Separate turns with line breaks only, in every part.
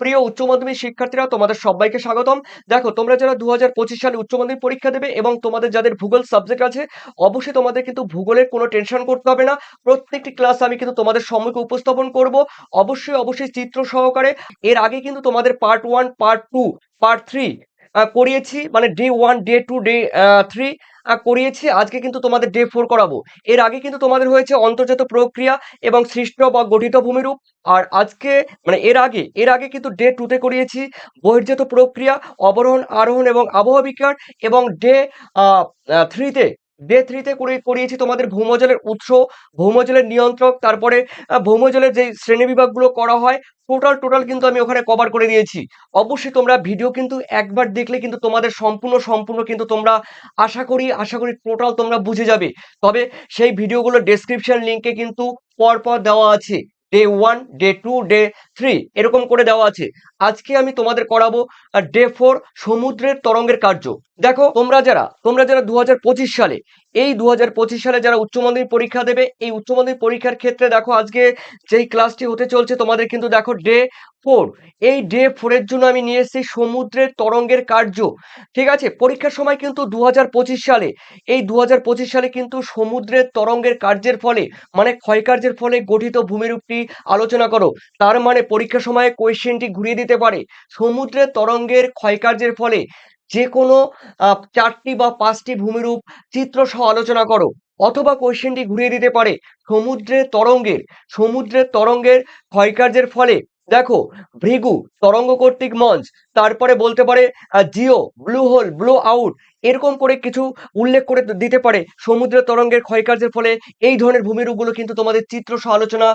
প্রিয় উচ্চ মাধ্যমিক শিক্ষার্থীরা, তোমাদের সবাইকে স্বাগতম। দেখো, তোমরা যারা দু হাজার পঁচিশ সালে উচ্চ মাধ্যমিক পরীক্ষা দেবে এবং তোমাদের যাদের ভূগোল সাবজেক্ট আছে, অবশ্যই তোমাদের কিন্তু ভূগোলের কোনো টেনশন করতে হবে না। প্রত্যেকটি ক্লাস আমি কিন্তু তোমাদের সম্মুখে উপস্থাপন করব। অবশ্যই অবশ্যই চিত্র সহকারে। এর আগে কিন্তু তোমাদের part one part two part three করিয়েছি। মানে day one day two day three করিয়েছি, আজকে কিন্তু তোমাদের ডে ফোর করাবো। এর আগে কিন্তু তোমাদের হয়েছে অন্তর্জাত প্রক্রিয়া এবং সৃষ্ট বা গঠিত ভূমিরূপ। আর আজকে মানে এর আগে এর আগে কিন্তু ডে টুতে করিয়েছি বহির্জাত প্রক্রিয়া, অবরোহণ, আরোহণ এবং আবহাওয়া বিজ্ঞান এবং ডে থ্রিতে ডে থ্রিতে করে করিয়েছি তোমাদের ভৌমজলের উৎস, ভৌমজলের নিয়ন্ত্রক, তারপরে ভৌমজলের যে শ্রেণীবিভাগগুলো করা হয় টোটাল টোটাল কিন্তু আমি ওখানে কভার করে দিয়েছি। অবশ্যই তোমরা ভিডিও কিন্তু একবার দেখলে কিন্তু তোমাদের সম্পূর্ণ সম্পূর্ণ কিন্তু তোমরা আশা করি আশা করি টোটাল তোমরা বুঝে যাবে। তবে সেই ভিডিওগুলো ডেসক্রিপশন লিঙ্কে কিন্তু পরপর দেওয়া আছে। Day one day two day three এরকম করে দেওয়া আছে। আজকে আমি তোমাদের করাবো ডে ফোর সমুদ্রের তরঙ্গের কার্য। দেখো, তোমরা যারা তোমরা যারা দু হাজার পঁচিশ সালে এই দু হাজার পঁচিশ সালে যারা উচ্চ মাধ্যমিক পরীক্ষা দেবে, এই উচ্চ মাধ্যমিক পরীক্ষার ক্ষেত্রে দেখো আজকে যেই ক্লাসটি হতে চলছে, তোমাদের কিন্তু দেখো ডে ফোর। এই ডে ফোরের জন্য আমি নিয়ে এসেছি সমুদ্রের তরঙ্গের কার্য। ঠিক আছে? পরীক্ষার সময় কিন্তু দু হাজার পঁচিশ সালে, এই দু হাজার পঁচিশ সালে কিন্তু সমুদ্রের তরঙ্গের কার্যের ফলে মানে ক্ষয়কার্যের ফলে গঠিত ভূমিরূপটি আলোচনা করো। তার মানে পরীক্ষার সময় কোয়েশ্চেনটি ঘুরিয়ে দিতে পারে। সমুদ্রের তরঙ্গের ক্ষয়কার্যের ফলে যে কোনো চারটি বা পাঁচটি ভূমিরূপ চিত্র সহ আলোচনা করো, অথবা কোয়েশ্চেনটি ঘুরিয়ে দিতে পারে। সমুদ্রের তরঙ্গের সমুদ্রের তরঙ্গের ক্ষয়কার্যের ফলে দেখো, ভৃগু, তরঙ্গ কর্তৃক মঞ্চ, তারপরে বলতে পারে geo, blue hole, blow out, এরকম করে কিছু উল্লেখ করে দিতে পারে সমুদ্রের তরঙ্গের ক্ষয়কার্যের ফলে। এই ধরনের ভূমিরূপগুলো কিন্তু তোমাদের চিত্র সহ আলোচনা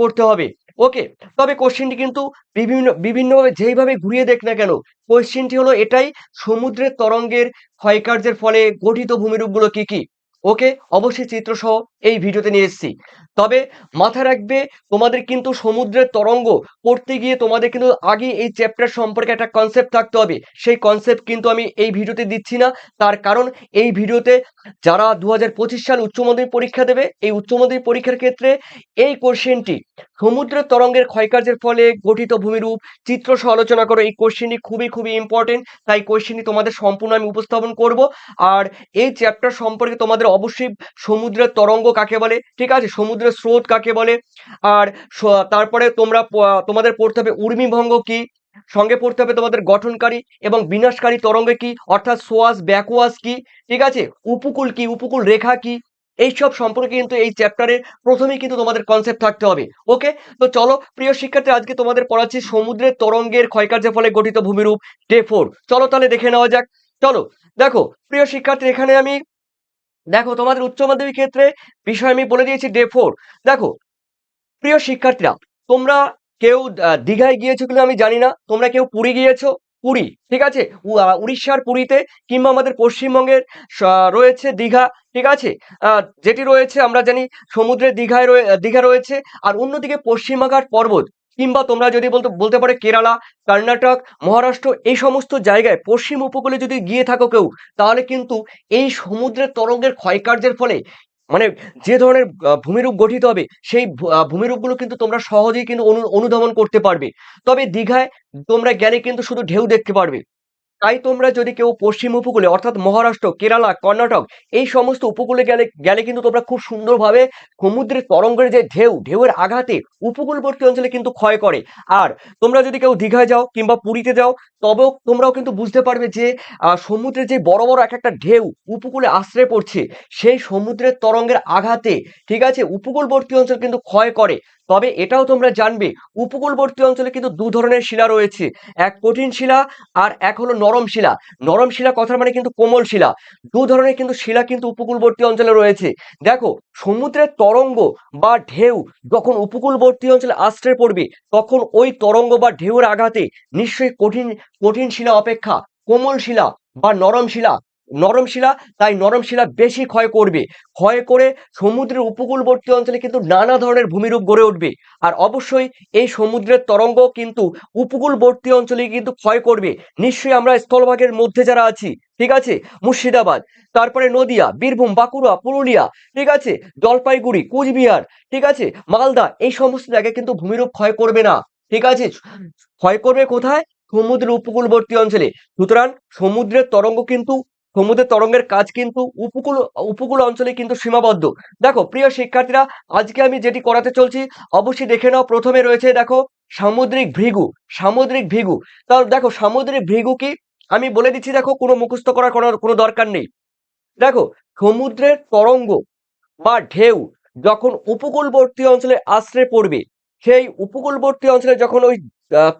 করতে হবে। ওকে তবে কোশ্চেনটি কিন্তু বিভিন্ন, বিভিন্নভাবে যেইভাবে ঘুরিয়ে দেখ না কেন কোশ্চেনটি হলো এটাই, সমুদ্রের তরঙ্গের ক্ষয়কার্যের ফলে গঠিত ভূমিরূপগুলো কি কি? ওকে, অবশ্যই চিত্র সহ এই ভিডিওতে নিয়ে এসেছি। তবে মাথায় রাখবে, তোমাদের কিন্তু সমুদ্রের তরঙ্গ পড়তে গিয়ে তোমাদের কিন্তু আগে এই চ্যাপ্টার সম্পর্কে একটা কনসেপ্ট থাকতে হবে। সেই কনসেপ্ট কিন্তু আমি এই ভিডিওতে দিচ্ছি না। তার কারণ এই ভিডিওতে যারা দু হাজার পঁচিশ সাল উচ্চ মাধ্যমিক পরীক্ষা দেবে, এই উচ্চ মাধ্যমিক পরীক্ষার ক্ষেত্রে এই কোশ্চেনটি সমুদ্রের তরঙ্গের ক্ষয়কার্যের ফলে গঠিত ভূমিরূপ চিত্র সহ আলোচনা করো, এই কোশ্চেনটি খুবই খুবই ইম্পর্টেন্ট তাই কোশ্চেনটি তোমাদের সম্পূর্ণ আমি উপস্থাপন করব। আর এই চ্যাপ্টার সম্পর্কে তোমাদের অবশ্যই সমুদ্রের তরঙ্গ কাকে বলে? ঠিক আছে? সমুদ্রের স্রোত কাকে বলে? আর তারপরে তোমরা তোমাদের পড়তে হবে উর্মিভঙ্গ কি? সঙ্গে পড়তে হবে তোমাদের গঠনকারী এবং বিনাশকারী তরঙ্গ কি? অর্থাৎ সোয়াস ব্যাকওয়াস কি? ঠিক আছে? উপকূল কি? উপকূল রেখা কি? এইসব সম্পর্কে কিন্তু এই চ্যাপ্টারে প্রথমেই কিন্তু তোমাদের কনসেপ্ট থাকতে হবে। ওকে তো চলো, প্রিয় শিক্ষার্থী, আজকে তোমাদের পড়াচ্ছি সমুদ্রের তরঙ্গের ক্ষয়কার্যের ফলে গঠিত ভূমিরূপ ডে ফোর চলো তাহলে দেখে নেওয়া যাক। চলো, দেখো, প্রিয় শিক্ষার্থী, এখানে আমি দেখো, তোমাদের উচ্চ মাধ্যমিক ক্ষেত্রে বিষয় আমি বলে দিয়েছি ডে ফোর দেখো, প্রিয় শিক্ষার্থীরা, তোমরা কেউ দীঘায় গিয়েছো কিনা আমি জানি না। তোমরা কেউ পুরী গিয়েছো? পুরী, ঠিক আছে? উড়িষ্যার পুরীতে কিংবা আমাদের পশ্চিমবঙ্গের রয়েছে দীঘা, ঠিক আছে? যেটি রয়েছে, আমরা জানি সমুদ্রের দীঘায় দীঘা রয়েছে। আর অন্যদিকে পশ্চিমাঘাট পর্বত কিংবা তোমরা যদি বলতে বলতে পারো কেরালা, কর্ণাটক, মহারাষ্ট্র, এই সমস্ত জায়গায় পশ্চিম উপকূলে যদি গিয়ে থাকো কেউ, তাহলে কিন্তু এই সমুদ্রের তরঙ্গের ক্ষয়কার্যের ফলে মানে যে ধরনের ভূমিরূপ গঠিত হবে, সেই ভূমিরূপগুলো কিন্তু তোমরা সহজেই কিন্তু অনু- অনুধাবন করতে পারবে। তবে দীঘায় তোমরা গেলে কিন্তু শুধু ঢেউ দেখতে পারবে। তাই তোমরা যদি কেউ পশ্চিম উপকূলে, অর্থাৎ মহারাষ্ট্র, কেরালা, কর্ণাটক, এই সমস্ত উপকূলে গেলে গেলে কিন্তু তোমরা খুব সুন্দরভাবে সমুদ্রের তরঙ্গের যে ঢেউ, ঢেউয়ের আঘাতে উপকূলবর্তী অঞ্চলে কিন্তু ক্ষয় করে। আর তোমরা যদি কেউ দীঘায় যাও কিংবা পুরীতে যাও, তবেও তোমরাও কিন্তু বুঝতে পারবে যে সমুদ্রের যে বড় বড় এক একটা ঢেউ উপকূলে আশ্রয় পড়ছে, সেই সমুদ্রের তরঙ্গের আঘাতে, ঠিক আছে, উপকূলবর্তী অঞ্চল কিন্তু ক্ষয় করে। তবে এটাও তোমরা জানবে, উপকূলবর্তী অঞ্চলে কিন্তু দু ধরনের শিলা রয়েছে। এক কঠিন শিলা আর এক হলো নরম শিলা। নরম শিলা কথার মানে কিন্তু কোমল শিলা। দু ধরনের কিন্তু শিলা কিন্তু উপকূলবর্তী অঞ্চলে রয়েছে। দেখো, সমুদ্রের তরঙ্গ বা ঢেউ যখন উপকূলবর্তী অঞ্চলে আশ্রয় পড়বে, তখন ওই তরঙ্গ বা ঢেউয়ের আঘাতে নিশ্চয়ই কঠিন কঠিন শিলা অপেক্ষা কোমল শিলা বা নরম শিলা নরম শিলা তাই নরম শিলা বেশি ক্ষয় করবে। ক্ষয় করে সমুদ্রের উপকূলবর্তী অঞ্চলে কিন্তু নানা ধরনের ভূমিরূপ গড়ে উঠবে। আর অবশ্যই এই সমুদ্রের তরঙ্গ কিন্তু উপকূলবর্তী অঞ্চলে কিন্তু ক্ষয় করবে। নিশ্চয়ই আমরা স্থলভাগের মধ্যে যারা আছি ঠিক আছে? মুর্শিদাবাদ তারপরে নদিয়া বীরভূম বাঁকুড়া পুরুলিয়া ঠিক আছে? জলপাইগুড়ি কুচবিহার ঠিক আছে? মালদা এই সমস্ত জায়গায় কিন্তু ভূমিরূপ ক্ষয় করবে না ঠিক আছে? ক্ষয় করবে কোথায়? সমুদ্রের উপকূলবর্তী অঞ্চলে। সুতরাং সমুদ্রের তরঙ্গ কিন্তু সমুদ্রের তরঙ্গের কাজ কিন্তু উপকূল উপকূল অঞ্চলে কিন্তু সীমাবদ্ধ। দেখো, প্রিয় শিক্ষার্থীরা, আজকে আমি যেটি করাতে চলছি, অবশ্যই দেখে নাও, প্রথমে রয়েছে দেখো, সামুদ্রিক ভৃগু সামুদ্রিক ভৃগু। তাহলে দেখো, সামুদ্রিক ভৃগু কি? আমি বলে দিচ্ছি, দেখো, কোনো মুখস্থ করার কোনো কোনো দরকার নেই। দেখো, সমুদ্রের তরঙ্গ বা ঢেউ যখন উপকূলবর্তী অঞ্চলে আশ্রে পড়বে, সেই উপকূলবর্তী অঞ্চলে যখন ওই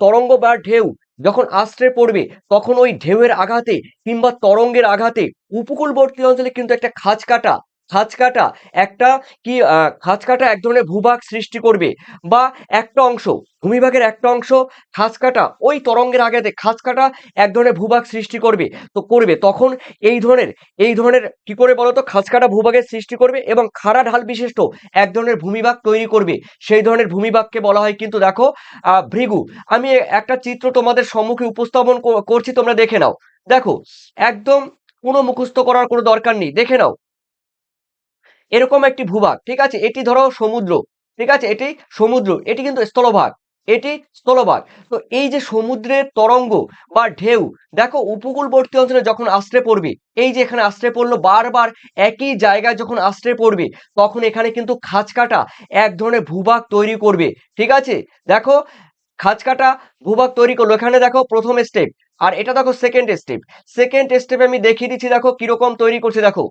তরঙ্গ বা ঢেউ যখন আশ্রে পড়বে, তখন ওই ঢেউয়ের আঘাতে কিংবা তরঙ্গের আঘাতে উপকূলবর্তী অঞ্চলে কিন্তু একটা খাঁজ কাটা খাঁজ কাটা একটা কি খাঁজ কাটা এক ধরনের ভূভাগ সৃষ্টি করবে বা একটা অংশ, ভূমিভাগের একটা অংশ খাঁজ কাটা ওই তরঙ্গের আঘাতে খাঁজ কাটা এক ধরনের ভূভাগ সৃষ্টি করবে, তো করবে, তখন এই ধরনের এই ধরনের কি করে বলতো? খাঁজকাটা ভূভাগের সৃষ্টি করবে এবং খাড়া ঢাল বিশিষ্ট এক ধরনের ভূমিভাগ তৈরি করবে। সেই ধরনের ভূমিভাগকে বলা হয় কিন্তু দেখো ভৃগু, আমি একটা চিত্র তোমাদের সম্মুখে উপস্থাপন কর- করছি, তোমরা দেখে নাও। দেখো, একদম কোনো মুখস্থ করার কোনো দরকার নেই, দেখে নাও। এরকম একটি ভূভাগ, ঠিক আছে? এটি ধরো সমুদ্র, ঠিক আছে? এটি সমুদ্র, এটি কিন্তু স্থলভাগ, এটি স্থলভাগ। তো এই যে সমুদ্রের তরঙ্গ বা ঢেউ, দেখো উপকূলবর্তী অঞ্চলে যখন আশ্রে পড়বে, এই যে এখানে আশ্রে পড়ল, বারবার একই জায়গায় যখন আশ্রে পড়বে, তখন এখানে কিন্তু খাঁজ কাটা এক ধরনের ভূভাগ তৈরি করবে, ঠিক আছে? দেখো খাঁজ কাটা ভূভাগ তৈরি করল, এখানে দেখো প্রথম স্টেপ আর এটা দেখো সেকেন্ড স্টেপ সেকেন্ড স্টেপে আমি দেখিয়ে দিচ্ছি, দেখো কীরকম তৈরি করছে, দেখো।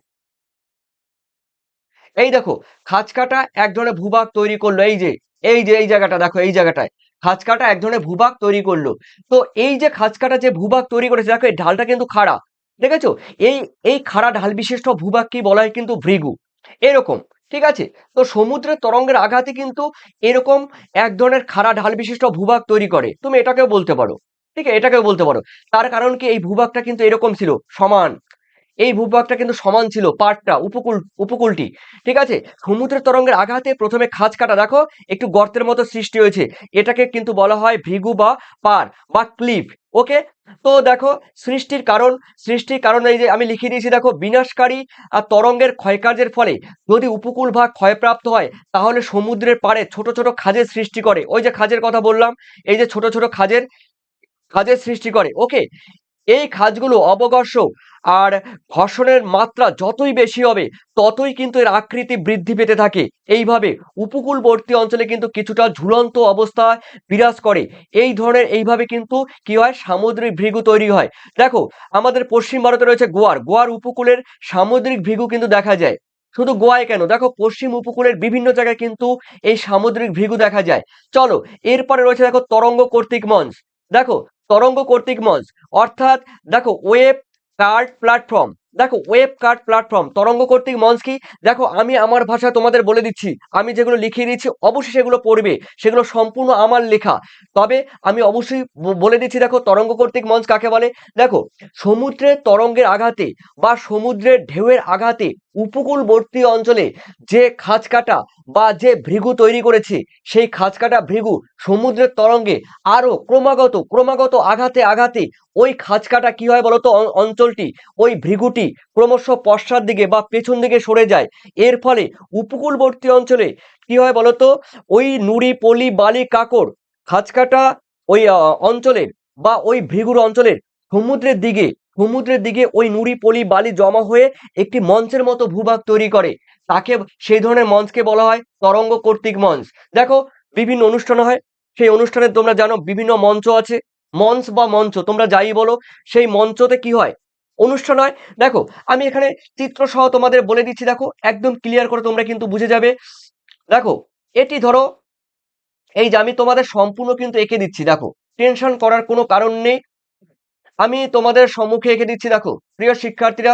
এই দেখো খাঁজ কাটা এক ধরনের ভূভাগ তৈরি করল, এই যে এই যে, এই জায়গাটা, দেখো, এই জায়গাটায়। খাঁজ কাটা এক ধরনের ভূভাগ তৈরি করল। তো এই যে খাঁজ কাটা যে ভূভাগ তৈরি করেছে, দেখো, এই ঢালটা কিন্তু খাড়া, দেখেছ? এই এই খাড়া ঢাল বিশিষ্ট ভূভাগ কি বলা হয় কিন্তু ভৃগু। এরকম, ঠিক আছে? তো সমুদ্রের তরঙ্গের আঘাতে কিন্তু এরকম এক ধরনের খাড়া ঢাল বিশিষ্ট ভূভাগ তৈরি করে। তুমি এটাকেও বলতে পারো, ঠিক আছে? এটাকেও বলতে পারো। তার কারণ কি? এই ভূভাগটা কিন্তু এরকম ছিল, সমান এই ভূভাগটা কিন্তু সমান ছিল পাড়টা উপকূল, উপকূলটি। ঠিক আছে? সমুদ্রের তরঙ্গের আঘাতে প্রথমে খাঁজ কাটা, দেখো, একটু গর্তের মতো সৃষ্টি হয়েছে। এটাকে কিন্তু বলা হয় ভিগু বা পার বা ক্লিফ। ওকে? তো দেখো, সৃষ্টির কারণ সৃষ্টির কারণ এই যে আমি লিখে দিয়েছি, দেখো, বিনাশকারী আর তরঙ্গের ক্ষয়কার্যের ফলে যদি উপকূল ভাগ ক্ষয়প্রাপ্ত হয়, তাহলে সমুদ্রের পাড়ে ছোট ছোট খাজের সৃষ্টি করে। ওই যে খাজের কথা বললাম, এই যে ছোট ছোট খাজের খাজের সৃষ্টি করে। ওকে? এই খাজগুলো অবকর্ষ আর ঘর্ষণের মাত্রা যতই বেশি হবে, ততই কিন্তু এর আকৃতি বৃদ্ধি পেতে থাকে। এইভাবে উপকূলবর্তী অঞ্চলে কিন্তু কিছুটা ঝুলন্ত অবস্থায় বিরাজ করে। এই ধরনের এইভাবে কিন্তু কি হয়? সামুদ্রিক ভৃগু তৈরি হয়। দেখো, আমাদের পশ্চিম ভারতে রয়েছে গোয়ার। গোয়ার উপকূলের সামুদ্রিক ভৃগু কিন্তু দেখা যায়। শুধু গোয়ায় কেন? দেখো, পশ্চিম উপকূলের বিভিন্ন জায়গায় কিন্তু এই সামুদ্রিক ভৃগু দেখা যায়। চলো, এরপরে রয়েছে দেখো তরঙ্গ কর্তৃক মঞ্চ। দেখো, তরঙ্গ কর্তৃক মঞ্চ। অর্থাৎ দেখো, ওয়েব কার্ড প্ল্যাটফর্ম দেখো ওয়েব কার্ড প্ল্যাটফর্ম তরঙ্গ কর্তৃক মঞ্চ কি? দেখো, আমি আমার ভাষা তোমাদের বলে দিচ্ছি। আমি যেগুলো লিখিয়ে দিচ্ছি অবশ্যই সেগুলো পড়বে। সেগুলো সম্পূর্ণ আমার লেখা। তবে আমি অবশ্যই বলে দিচ্ছি, দেখো, তরঙ্গ কর্তৃক মঞ্চ কাকে বলে? দেখো, সমুদ্রের তরঙ্গের আঘাতে বা সমুদ্রের ঢেউয়ের আঘাতে উপকূলবর্তী অঞ্চলে যে খাঁজ কাটা বা যে ভৃগু তৈরি করেছে, সেই খাঁজ কাটা ভৃগু সমুদ্রের তরঙ্গে আরও ক্রমাগত ক্রমাগত আঘাতে আঘাতে ওই খাঁজ কাটা কি হয় বলতো? অঞ্চলটি, ওই ভৃগুটি ক্রমশ পশ্চাৎ দিকে বা পেছন দিকে সরে যায়। এর ফলে উপকূলবর্তী অঞ্চলে কি হয় বলতো? ওই নুড়ি, পলি, বালি, কাকড় খাঁজ কাটা ওই অঞ্চলের বা ওই ভৃগুর অঞ্চলের সমুদ্রের দিকে সমুদ্রের দিকে ওই নুড়ি, পলি, বালি জমা হয়ে একটি মঞ্চের মতো ভূভাগ তৈরি করে। তাকে সেই ধরনের মঞ্চকে বলা হয় তরঙ্গ কর্তৃক মঞ্চ। দেখো, বিভিন্ন অনুষ্ঠান হয়। সেই অনুষ্ঠানে তোমরা জানো বিভিন্ন মঞ্চ আছে। মঞ্চ বা মঞ্চ, তোমরা যাই বলো, সেই মঞ্চতে কি হয়? অনুষ্ঠান হয়। দেখো, আমি এখানে চিত্র সহ তোমাদের বলে দিচ্ছি, দেখো, একদম ক্লিয়ার করে তোমরা কিন্তু বুঝে যাবে। দেখো, এটি ধরো, এই যে আমি তোমাদের সম্পূর্ণ কিন্তু এঁকে দিচ্ছি, দেখো টেনশন করার কোনো কারণ নেই। আমি তোমাদের সম্মুখে এঁকে দিচ্ছি, দেখো, প্রিয় শিক্ষার্থীরা,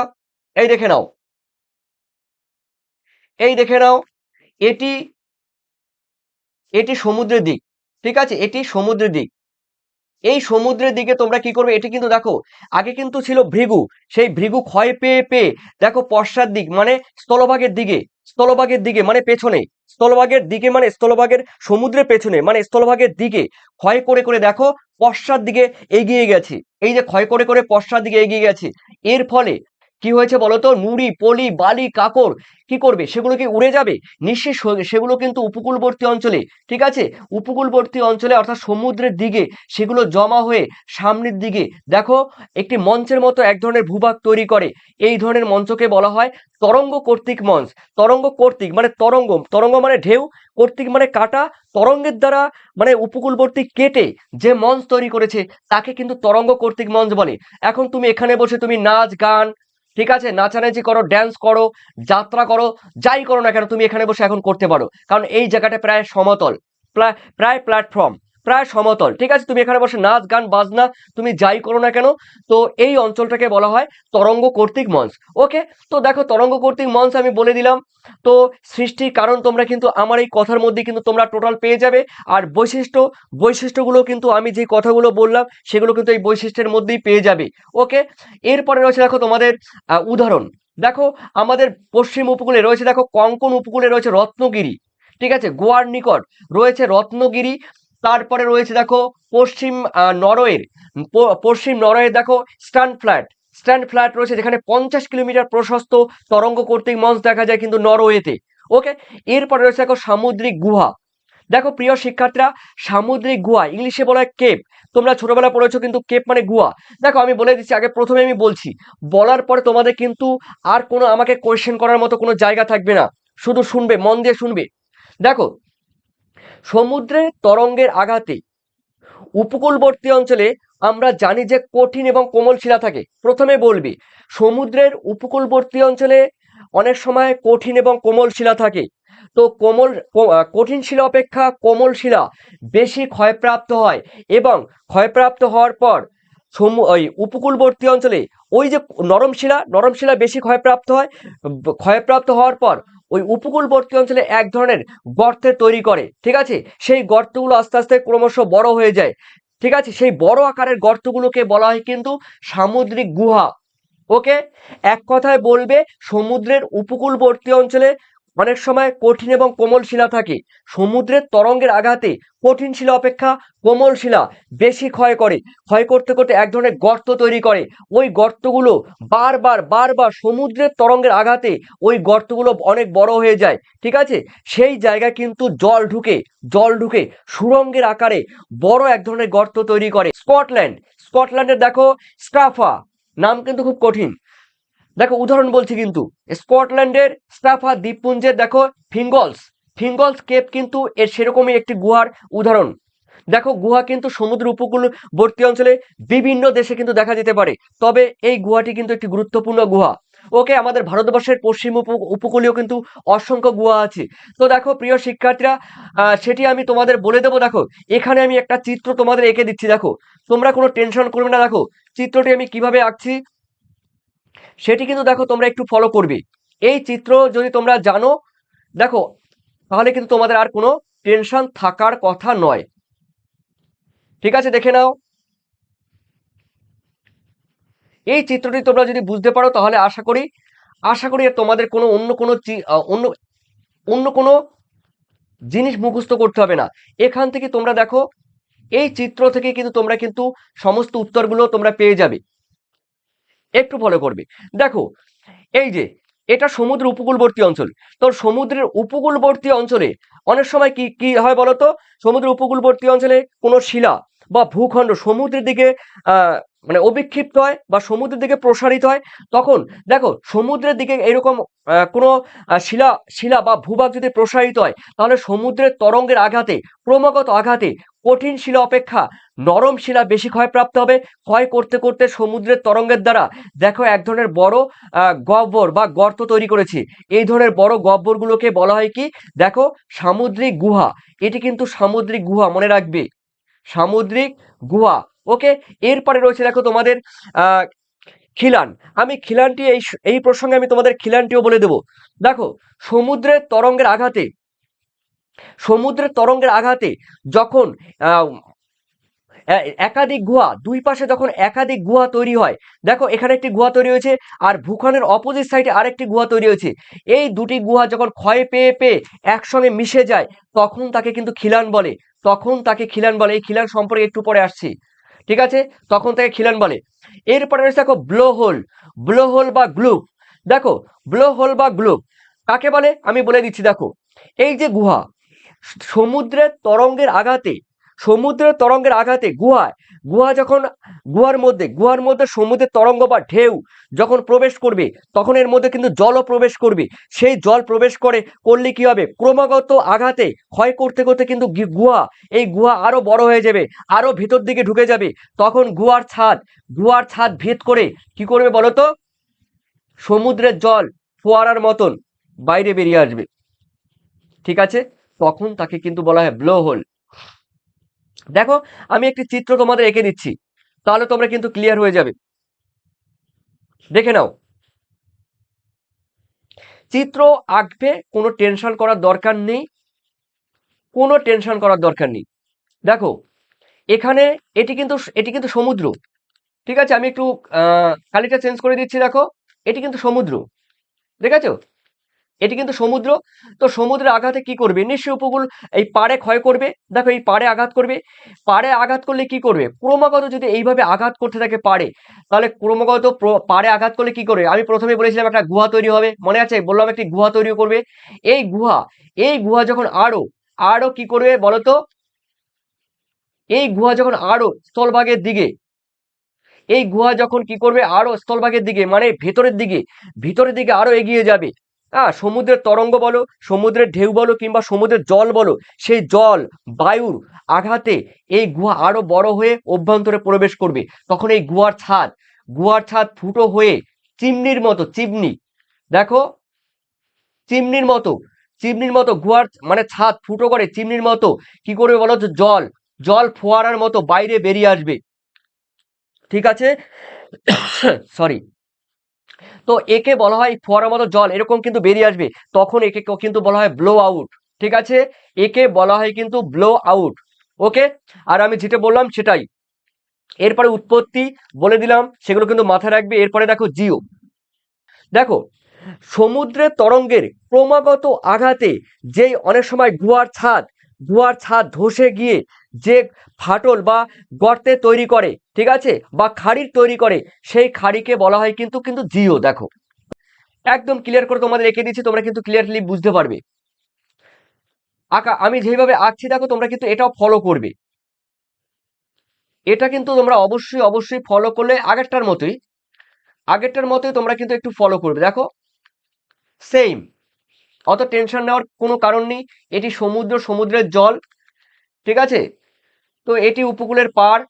এই দেখে নাও। এই দেখে নাও, এটি এটি সমুদ্রের দিক, ঠিক আছে? এটি সমুদ্রের দিক। এই সমুদ্রের দিকে তোমরা কি করবে? এটি কিন্তু দেখো, আগে কিন্তু ছিল ভৃগু। সেই ভৃগু ক্ষয় পেয়ে পেয়ে, দেখো পশ্চাৎ দিক মানে স্থলভাগের দিকে স্থলভাগের দিকে মানে পেছনে। স্থলভাগের দিকে মানে স্থলভাগের সমুদ্রের পেছনে মানে স্থলভাগের দিকে। ক্ষয় করে করে দেখো, পশ্চাৎ দিকে এগিয়ে গেছে। এই যে ক্ষয় করে করে পশ্চাৎ দিকে এগিয়ে গেছে। এর ফলে কি হয়েছে বলতো নুড়ি, পলি, বালি কাকড় কি করবে? সেগুলো কি উড়ে যাবে? নিশ্চয়ই সে- সেগুলো কিন্তু উপকূলবর্তী অঞ্চলে, ঠিক আছে? উপকূলবর্তী অঞ্চলে, অর্থাৎ সমুদ্রের দিকে সেগুলো জমা হয়ে সামনের দিকে, দেখো, একটি মঞ্চের মতো এক ধরনের ভূভাগ তৈরি করে। এই ধরনের মঞ্চকে বলা হয় তরঙ্গ কর্তৃক মঞ্চ। তরঙ্গ কর্তৃক মানে তরঙ্গ। তরঙ্গ মানে ঢেউ, কর্তৃক মানে কাটা। তরঙ্গের দ্বারা মানে উপকূলবর্তী কেটে যে মঞ্চ তৈরি করেছে, তাকে কিন্তু তরঙ্গ কর্তৃক মঞ্চ বলে। এখন তুমি এখানে বসে তুমি নাচ, গান ঠিক আছে? নাচানাচি করো ড্যান্স করো, যাত্রা করো, যাই করো না কেন, তুমি এখানে বসে এখন করতে পারো। কারণ এই জায়গাটা প্রায় সমতল প্রায় প্রায় প্ল্যাটফর্ম প্রায় সমতল। ঠিক আছে? তুমি এখানে বসে নাচ, গান, বাজনা, তুমি যাই করো না কেন, তো এই অঞ্চলটাকে বলা হয় তরঙ্গ কর্তৃক মঞ্চ। ওকে? তো দেখো, তরঙ্গ কর্তৃক মঞ্চ আমি বলে দিলাম। তো সৃষ্টির কারণ তোমরা কিন্তু আমার এই কথার মধ্যে কিন্তু তোমরা টোটাল পেয়ে যাবে। আর বৈশিষ্ট্য, বৈশিষ্ট্যগুলো কিন্তু আমি যে কথাগুলো বললাম, সেগুলো কিন্তু এই বৈশিষ্ট্যের মধ্যেই পেয়ে যাবে। ওকে? এরপরে রয়েছে দেখো তোমাদের উদাহরণ। দেখো, আমাদের পশ্চিম উপকূলে রয়েছে দেখো, কঙ্কন উপকূলে রয়েছে রত্নগিরি। ঠিক আছে? গোয়ার নিকট রয়েছে রত্নগিরি। তারপরে রয়েছে দেখো পশ্চিম নরওয়ের। পশ্চিম নরওয়ের দেখো স্ট্যান্ড ফ্ল্যাট। স্ট্যান্ড ফ্ল্যাট রয়েছে যেখানে পঞ্চাশ কিলোমিটার প্রশস্ত তরঙ্গ কর্তৃক মঞ্চ দেখা যায় কিন্তু নরওয়েতে। ওকে? এরপরে রয়েছে দেখো সামুদ্রিক গুহা। দেখো প্রিয় শিক্ষার্থীরা, সামুদ্রিক গুহা, ইংলিশে বলা হয় কেপ। তোমরা ছোটবেলা পড়েছো কিন্তু কেপ মানে গুহা। দেখো আমি বলে দিচ্ছি, আগে প্রথমে আমি বলছি, বলার পরে তোমাদের কিন্তু আর কোনো আমাকে কোয়েশ্চেন করার মতো কোনো জায়গা থাকবে না। শুধু শুনবে, মন দিয়ে শুনবে। দেখো সমুদ্রের তরঙ্গের আঘাতে। উপকূলবর্তী অঞ্চলে আমরা জানি যে কঠিন এবং কোমল শিলা থাকে। প্রথমে বলবি, সমুদ্রের উপকূলবর্তী অঞ্চলে অনেক সময় কঠিন এবং কোমল শিলা থাকে। তো কোমল কঠিন শিলা অপেক্ষা কোমল শিলা বেশি ক্ষয়প্রাপ্ত হয় এবং ক্ষয়প্রাপ্ত হওয়ার পর সমু- ওই উপকূলবর্তী অঞ্চলে ওই যে নরম শিলা নরম শিলা বেশি ক্ষয়প্রাপ্ত হয় ক্ষয়প্রাপ্ত হওয়ার পর ওই উপকূলবর্তী অঞ্চলে এক ধরনের গর্তে তৈরি করে, ঠিক আছে? সেই গর্তগুলো আস্তে আস্তে ক্রমশ বড় হয়ে যায়, ঠিক আছে? সেই বড় আকারের গর্তগুলোকে বলা হয় কিন্তু সামুদ্রিক গুহা ওকে এক কথায় বলবে, সমুদ্রের উপকূলবর্তী অঞ্চলে অনেক সময় কঠিন এবং কোমল শিলা থাকে। সমুদ্রের তরঙ্গের আঘাতে কঠিন শিলা অপেক্ষা কোমল শিলা বেশি ক্ষয় করে। ক্ষয় করতে করতে এক ধরনের গর্ত তৈরি করে। ওই গর্তগুলো বারবার বারবার সমুদ্রের তরঙ্গের আঘাতে ওই গর্তগুলো অনেক বড় হয়ে যায়। ঠিক আছে? সেই জায়গায় কিন্তু জল ঢুকে জল ঢুকে সুরঙ্গের আকারে বড় এক ধরনের গর্ত তৈরি করে। স্কটল্যান্ড, স্কটল্যান্ডের দেখো স্টাফা নাম কিন্তু খুব কঠিন। দেখো, উদাহরণ বলছি কিন্তু। স্কটল্যান্ডের স্টাফা দ্বীপপুঞ্জের দেখো, ফিঙ্গলস। ফিঙ্গলস কেপ কিন্তু এর সেরকমই একটি গুহার উদাহরণ। দেখো, গুহা কিন্তু সমুদ্র উপকূলবর্তী অঞ্চলে বিভিন্ন দেশে কিন্তু দেখা যেতে পারে। তবে এই গুহাটি কিন্তু একটি গুরুত্বপূর্ণ গুহা। ওকে, আমাদের ভারতবর্ষের পশ্চিম উপ- উপকূলেও কিন্তু অসংখ্য গুহা আছে। তো দেখো, প্রিয় শিক্ষার্থীরা সেটি আমি তোমাদের বলে দেবো, দেখো। এখানে আমি একটা চিত্র তোমাদের এঁকে দিচ্ছি, দেখো। তোমরা কোনো টেনশন করবে না, দেখো। চিত্রটি আমি কীভাবে আঁকছি সেটি কিন্তু দেখো তোমরা একটু ফলো করবে। এই চিত্র যদি তোমরা জানো, দেখো, তাহলে কিন্তু তোমাদের আর কোনো টেনশন থাকার কথা নয়। ঠিক আছে, দেখে নাও। এই চিত্রটি তোমরা যদি বুঝতে পারো, তাহলে আশা করি আশা করি তোমাদের কোনো অন্য কোনো অন্য অন্য কোনো জিনিস মুখস্থ করতে হবে না। এখান থেকে তোমরা দেখো, এই চিত্র থেকে কিন্তু তোমরা কিন্তু সমস্ত উত্তরগুলো তোমরা পেয়ে যাবে। একটু ফলো করবে। দেখো, এই যে, এটা সমুদ্র উপকূলবর্তী অঞ্চল। তো সমুদ্রের উপকূলবর্তী অঞ্চলে অনেক সময় কি কি হয় বলতো? সমুদ্র উপকূলবর্তী অঞ্চলে কোনো শিলা বা ভূখণ্ড সমুদ্রের দিকে মানে অবিক্ষিপ্ত হয় বা সমুদ্রের দিকে প্রসারিত হয় তখন দেখো সমুদ্রের দিকে এরকম কোনো শিলা শিলা বা ভূভাগ যদি প্রসারিত হয় তাহলে সমুদ্রের তরঙ্গের আঘাতে ক্রমাগত আঘাতে কঠিন শিলা অপেক্ষা নরম শিলা বেশি ক্ষয়প্রাপ্ত হবে। ক্ষয় করতে করতে সমুদ্রের তরঙ্গের দ্বারা দেখো এক ধরনের বড় আহ, গহ্বর বা গর্ত তৈরি করেছে। এই ধরনের বড় গহ্বরগুলোকে বলা হয় কি? দেখো সামুদ্রিক গুহা। এটি কিন্তু সামুদ্রিক গুহা মনে রাখবে। সামুদ্রিক গুহা ওকে, এরপরে রয়েছে দেখো তোমাদের খিলান। আমি খিলানটি এই এই প্রসঙ্গে আমি তোমাদের খিলানটিও বলে দেব। দেখো, সমুদ্রের তরঙ্গের আঘাতে, সমুদ্রের তরঙ্গের আঘাতে যখন একাধিক গুহা, দুই পাশে যখন একাধিক গুহা তৈরি হয়, দেখো এখানে একটি গুহা তৈরি হয়েছে আর ভূখণ্ডের অপোজিট সাইডে আরেকটি গুহা তৈরি হয়েছে। এই দুটি গুহা যখন ক্ষয় পেয়ে পেয়ে একসঙ্গে মিশে যায়, তখন তাকে কিন্তু খিলান বলে, তখন তাকে খিলান বলে। এই খিলান সম্পর্কে একটু পরে আসছি। ঠিক আছে? তখন তাকে খিলান বলে। এরপরে রয়েছে দেখো ব্লো হোল ব্লো হোল বা গ্লুপ দেখো ব্লো হোল বা গ্লুপ কাকে বলে? আমি বলে দিচ্ছি, দেখো। এই যে গুহা, সমুদ্রের তরঙ্গের আঘাতে সমুদ্রের তরঙ্গের আঘাতে গুহায়। গুহা যখন, গুহার মধ্যে গুহার মধ্যে সমুদ্রের তরঙ্গ বা ঢেউ যখন প্রবেশ করবে, তখন এর মধ্যে কিন্তু জলও প্রবেশ করবে। সেই জল প্রবেশ করে, করলে কি হবে? ক্রমাগত আঘাতে, ক্ষয় করতে করতে কিন্তু গুহা, এই গুহা আরও বড় হয়ে যাবে আরও ভিতর দিকে ঢুকে যাবে। তখন গুহার ছাদ গুহার ছাদ ভেদ করে কি করবে বলো তো সমুদ্রের জল ফোয়ারার মতন বাইরে বেরিয়ে আসবে। ঠিক আছে? তখন তাকে কিন্তু বলা হয় ব্লো হোল। দেখো, আমি একটি চিত্র তোমাদের এঁকে দিচ্ছি। তাহলে তোমরা কিন্তু ক্লিয়ার হয়ে যাবে। দেখে নাও। চিত্র আঁকবে কোনো টেনশন করার দরকার নেই। কোনো টেনশন করার দরকার নেই। দেখো, এখানে এটি কিন্তু এটি কিন্তু সমুদ্র। ঠিক আছে, আমি একটু কালিটা চেঞ্জ করে দিচ্ছি, দেখো। এটি কিন্তু সমুদ্র। দেখেছ? এটি কিন্তু সমুদ্র। তো সমুদ্রের আঘাতে কি করবে? নিশ্চয়ই উপকূল এই পাড়ে ক্ষয় করবে। দেখো এই পাড়ে আঘাত করবে। পাড়ে আঘাত করলে কি করবে? ক্রমাগত যদি এইভাবে আঘাত করতে থাকে পাড়ে, তাহলে ক্রমাগত পাড়ে আঘাত করলে কি করবে? আমি প্রথমে বলেছিলাম একটা গুহা তৈরি হবে, মনে আছে? বললাম একটি গুহা তৈরি করবে। এই গুহা এই গুহা যখন আরও আরও কি করবে বলতো? এই গুহা যখন আরও স্থলভাগের দিকে, এই গুহা যখন কি করবে? আরও স্থলভাগের দিকে মানে ভেতরের দিকে, ভিতরের দিকে আরও এগিয়ে যাবে। হ্যাঁ সমুদ্রের তরঙ্গ বলো, সমুদ্রের ঢেউ বলো, কিংবা সমুদ্রের জল বলো, সেই জল বায়ুর আঘাতে এই গুহা আরও বড় হয়ে অভ্যন্তরে প্রবেশ করবে। তখন এই গুহার ছাদ গুহার ছাদ ফুটো হয়ে চিমনির মতো, চিমনি। দেখো, চিমনির মতো চিমনির মতো গুহার মানে ছাদ ফুটো করে চিমনির মতো, কি করবে বলো তো, জল জল ফোয়ারার মতো বাইরে বেরিয়ে আসবে। ঠিক আছে? সরি তো একে বলা হয় ফোয়ারার মতো জল, এরকম কিন্তু বেরিয়ে আসবে। তখন একে কিন্তু বলা হয় ব্লো আউট ঠিক আছে? একে বলা হয় কিন্তু ব্লো আউট ওকে আর আমি যেটা বললাম সেটাই। এরপরে উৎপত্তি বলে দিলাম, সেগুলো কিন্তু মাথায় রাখবে। এরপরে দেখো জিও। দেখো, সমুদ্রের তরঙ্গের ক্রমাগত আঘাতে যেই অনেক সময় গুহার ছাদ গুহার ছাদ ধসে গিয়ে যে ফাটল বা গর্তে তৈরি করে, ঠিক আছে? বা খাড়ির তৈরি করে, সেই খাড়িকে বলা হয় কিন্তু কিন্তু জিও, দেখো। একদম ক্লিয়ার করে তোমাদের রেখে দিচ্ছি, তোমরা কিন্তু ক্লিয়ারলি বুঝতে পারবে। আঁকা, আমি যেভাবে আঁকছি, দেখো, তোমরা কিন্তু এটাও ফলো করবে। এটা কিন্তু তোমরা অবশ্যই অবশ্যই ফলো করলে আগেরটার মতোই আগেরটার মতোই তোমরা কিন্তু একটু ফলো করবে, দেখো? সেম অত টেনশন নেওয়ার কোনো কারণ নেই, এটি সমুদ্র, সমুদ্রের জল, ঠিক আছে? তো এটি উপকূলের পাড়।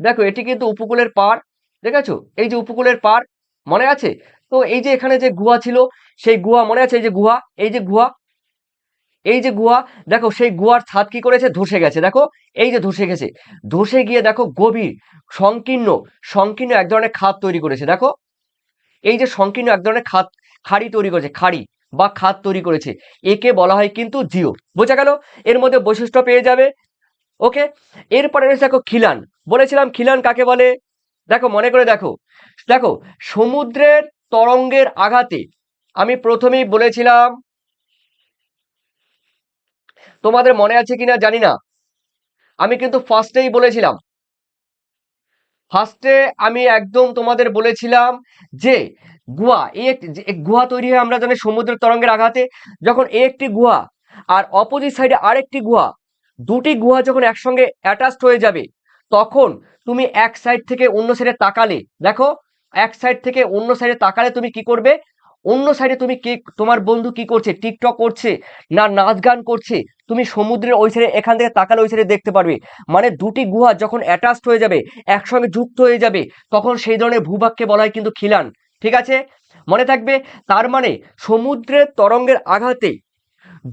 দেখো, এটি কিন্তু উপকূলের পাড়, দেখেছ? এই যে উপকূলের পাড়, মনে আছে? তো এই যে এখানে যে গুহা ছিল, সেই গুহা, মনে আছে এই যে গুহা? এই যে গুহা? এই যে গুহা, দেখো, সেই গুহার ছাদ কি করেছে? ধসে গেছে, দেখো? এই যে ধসে গেছে। ধসে গিয়ে, দেখো, গভীর, সংকীর্ণ সংকীর্ণ এক ধরনের খাত তৈরি করেছে, দেখো? এই যে সংকীর্ণ এক ধরনের খাত খাড়ি তৈরি করেছে, খাড়ি। বা খাত তৈরি করেছে। একে বলা হয় কিন্তু জিও। বোঝা গেল? এর মধ্যে বৈশিষ্ট্য পেয়ে যাবে। ওকে? এরপরে রয়েছে দেখো খিলান। বলেছিলাম খিলান কাকে বলে? দেখো, মনে করে দেখো। দেখো, সমুদ্রের তরঙ্গের আঘাতে আমি প্রথমেই বলেছিলাম, তোমাদের মনে আছে কিনা জানি না। আমি কিন্তু ফার্স্টেই বলেছিলাম। ফার্স্টে আমি একদম তোমাদের বলেছিলাম যে গুহা, এই গুহা তৈরি হয় আমরা জানি সমুদ্রের তরঙ্গের আঘাতে। যখন এই একটি গুহা আর অপোজিট সাইডে আরেকটি গুহা, দুটি গুহা যখন একসঙ্গে অ্যাটাচড হয়ে যাবে, তখন তুমি এক সাইড থেকে অন্য সাইডে তাকালে, দেখো, এক সাইড থেকে অন্য সাইডে তাকালে তুমি কি করবে? অন্য সাইডে তুমি কি, তোমার বন্ধু কি করছে? টিকটক করছে না নাচ গান করছে? তুমি সমুদ্রের ওই সাইডে এখান থেকে তাকালে ওই সাইডে দেখতে পারবে। মানে দুটি গুহা যখন অ্যাটাচড হয়ে যাবে, একসঙ্গে যুক্ত হয়ে যাবে, তখন সেই ধরনের ভূভাগকে বলা হয় কিন্তু খিলান। ঠিক আছে? মনে থাকবে? তার মানে সমুদ্রের তরঙ্গের আঘাতে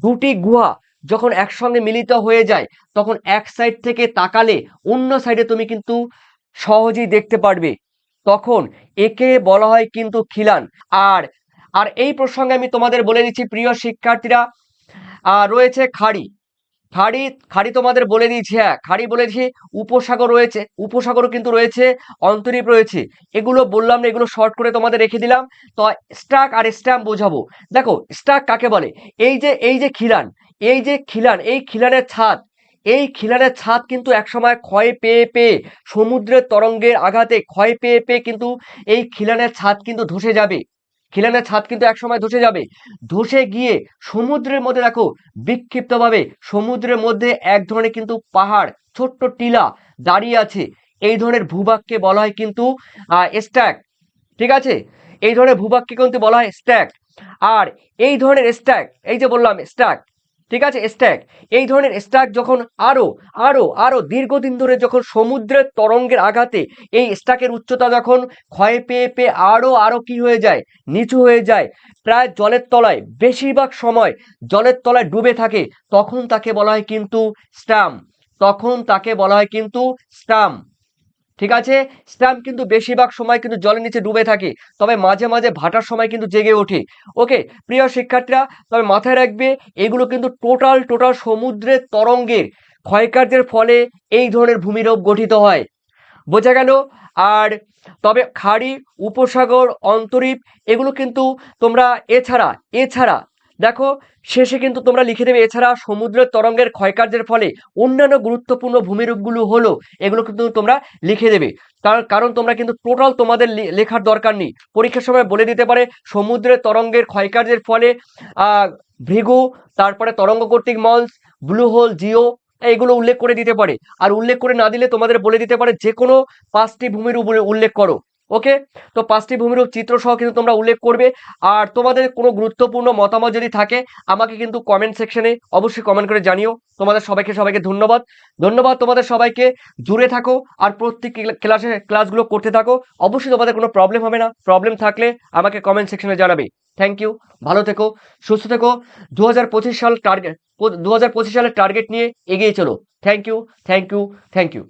দুটি গুহা যখন একসঙ্গে মিলিত হয়ে যায়, তখন এক সাইড থেকে তাকালে অন্য সাইডে তুমি কিন্তু সহজেই দেখতে পারবে। তখন একে বলা হয় কিন্তু খিলান। আর আর এই প্রসঙ্গে আমি তোমাদের বলে দিচ্ছি, প্রিয় শিক্ষার্থীরা রয়েছে খাড়ি। খাড়ি খাড়ি তোমাদের বলে দিয়েছি হ্যাঁ খাড়ি বলেছি উপসাগর রয়েছে, উপসাগরও কিন্তু রয়েছে, অন্তরীপ রয়েছে। এগুলো বললাম না, এগুলো শর্ট করে তোমাদের রেখে দিলাম। তো স্টাক আর স্ট্যাম্প বোঝাবো। দেখো স্টাক কাকে বলে? এই যে এই যে খিলান, এই যে খিলান, এই খিলানের ছাদ, এই খিলানের ছাদ কিন্তু একসময় ক্ষয় পেয়ে পেয়ে সমুদ্রের তরঙ্গের আঘাতে ক্ষয় পেয়ে পেয়ে কিন্তু এই খিলানের ছাদ কিন্তু ধসে যাবে। খিলানের ছাদ কিন্তু একসময় ধসে যাবে। ধসে গিয়ে সমুদ্রের মধ্যে দেখো, বিক্ষিপ্তভাবে সমুদ্রের মধ্যে এক ধরনের কিন্তু পাহাড়, ছোট্ট টিলা দাঁড়িয়ে আছে। এই ধরনের ভূভাগকে বলা হয় কিন্তু স্ট্যাক ঠিক আছে? এই ধরনের ভূভাগকে কিন্তু বলা হয় স্ট্যাক আর এই ধরনের স্ট্যাক এই যে বললাম স্ট্যাক ঠিক আছে স্ট্যাক এই ধরনের স্ট্যাক যখন আরও আরও আরও দীর্ঘদিন ধরে যখন সমুদ্রের তরঙ্গের আঘাতে এই স্ট্যাকের উচ্চতা যখন ক্ষয় পেয়ে পেয়ে আরও আরও কি হয়ে যায়? নিচু হয়ে যায়। প্রায় জলের তলায়, বেশিরভাগ সময় জলের তলায় ডুবে থাকে, তখন তাকে বলা হয় কিন্তু স্ট্যাম তখন তাকে বলা হয় কিন্তু স্ট্যাম ঠিক আছে? স্ট্যাম্প কিন্তু বেশিরভাগ সময় কিন্তু জলের নিচে ডুবে থাকে। তবে মাঝে মাঝে ভাটার সময় কিন্তু জেগে ওঠে। ওকে, প্রিয় শিক্ষার্থীরা, তবে মাথায় রাখবে, এগুলো কিন্তু টোটাল টোটাল সমুদ্রের তরঙ্গের ক্ষয়কার্যের ফলে এই ধরনের ভূমিরূপ গঠিত হয়। বোঝা গেল? আর তবে খাড়ি, উপসাগর, অন্তরীপ, এগুলো কিন্তু তোমরা, এছাড়া এছাড়া দেখো, শেষে কিন্তু তোমরা লিখে দেবে, এছাড়া সমুদ্রের তরঙ্গের ক্ষয়কার্যের ফলে অন্যান্য গুরুত্বপূর্ণ ভূমিরূপগুলো হলো, এগুলো কিন্তু তোমরা লিখে দেবে। তার কারণ তোমরা কিন্তু টোটাল তোমাদের লেখার দরকার নেই। পরীক্ষার সময় বলে দিতে পারে, সমুদ্রের তরঙ্গের ক্ষয়কার্যের ফলে ভৃগু, তারপরে তরঙ্গ কর্তৃক মলস ব্লু হোল, জিও, এইগুলো উল্লেখ করে দিতে পারে। আর উল্লেখ করে না দিলে তোমাদের বলে দিতে পারে যে কোনো পাঁচটি ভূমির উপরে উল্লেখ করো। ওকে তো পাঁচটি ভূমিরূপ চিত্র সহ কিন্তু তোমরা উল্লেখ করবে। আর তোমাদের কোনো গুরুত্বপূর্ণ মতামত যদি থাকে, আমাকে কিন্তু কমেন্ট সেকশনে অবশ্যই কমেন্ট করে জানিও। তোমাদের সবাইকে সবাইকে ধন্যবাদ। ধন্যবাদ তোমাদের সবাইকে। জুড়ে থাকো আর প্রত্যেক ক্লাসে ক্লাসগুলো করতে থাকো। অবশ্যই তোমাদের কোনো প্রবলেম হবে না। প্রবলেম থাকলে আমাকে কমেন্ট সেকশনে জানাবে। থ্যাংক ইউ ভালো থেকো, সুস্থ থেকো। দু হাজার পঁচিশ সাল টার্গেট দু হাজার পঁচিশ সালের টার্গেট নিয়ে এগিয়ে চলো। Thank you thank you thank you